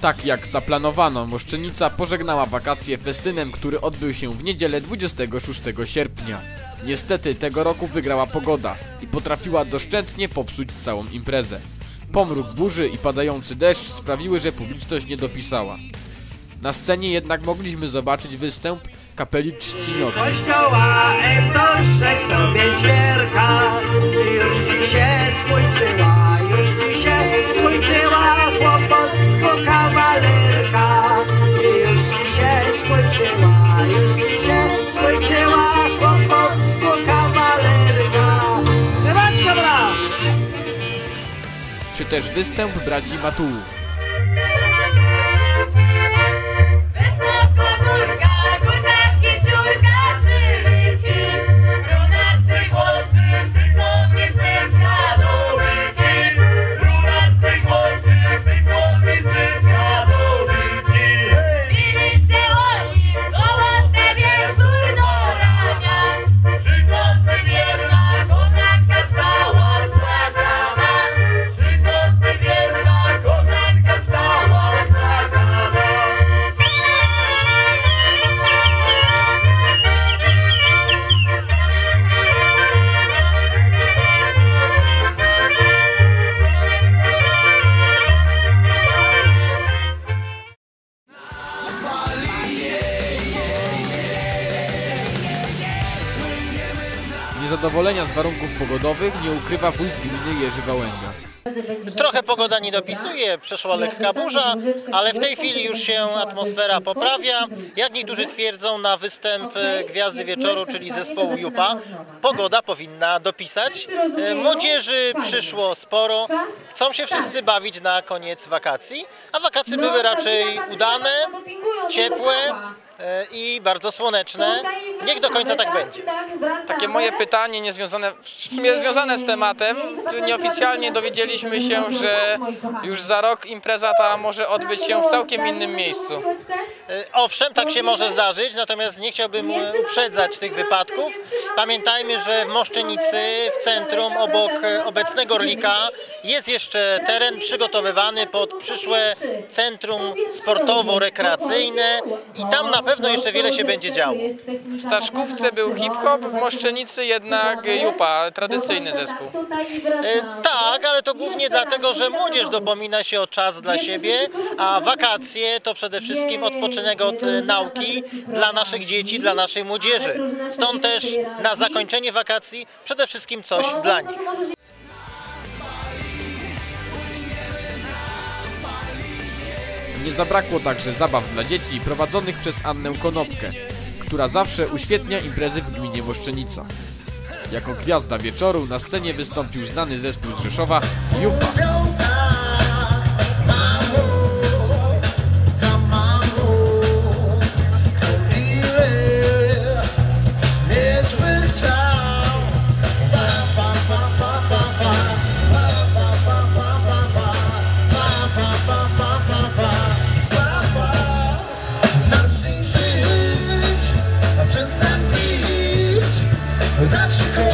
Tak jak zaplanowano, Moszczenica pożegnała wakacje festynem, który odbył się w niedzielę 26 sierpnia. Niestety tego roku wygrała pogoda i potrafiła doszczętnie popsuć całą imprezę. Pomruk burzy i padający deszcz sprawiły, że publiczność nie dopisała. Na scenie jednak mogliśmy zobaczyć występ kapeli Trzcinioty. kościoła Etoszek sobie ćwierka Już ci się skończyła, czy też występ braci Matułów. Niezadowolenia z warunków pogodowych nie ukrywa wójt gminy Jerzy Wałęga. Trochę pogoda nie dopisuje, przeszła lekka burza, ale w tej chwili już się atmosfera poprawia. Jak niektórzy twierdzą na występ e, Gwiazdy Wieczoru, czyli zespołu Jupa, pogoda powinna dopisać. E, Młodzieży przyszło sporo, chcą się wszyscy bawić na koniec wakacji, a wakacje były raczej udane, ciepłe i bardzo słoneczne. Niech do końca tak będzie. Takie moje pytanie niezwiązane, w sumie związane z tematem, że nieoficjalnie dowiedzieliśmy się, że już za rok impreza ta może odbyć się w całkiem innym miejscu. E, Owszem, tak się może zdarzyć, natomiast nie chciałbym e, uprzedzać tych wypadków. Pamiętajmy, że w Moszczenicy, w centrum, obok e, obecnego Orlika, jest jeszcze teren przygotowywany pod przyszłe centrum sportowo-rekreacyjne i tam na pewno jeszcze wiele się będzie działo. W Staszkówce był hip-hop, w Moszczenicy jednak jupa, tradycyjny zespół. E, Tak, ale to głównie dlatego, że młodzież dopomina się o czas dla siebie, a wakacje to przede wszystkim odpoczynek od e, nauki dla naszych dzieci, dla naszej młodzieży. Stąd też na zakończenie wakacji przede wszystkim coś dla nich. Nie zabrakło także zabaw dla dzieci prowadzonych przez Annę Konopkę, która zawsze uświetnia imprezy w gminie Moszczenica. Jako gwiazda wieczoru na scenie wystąpił znany zespół z Rzeszowa Jupa. that you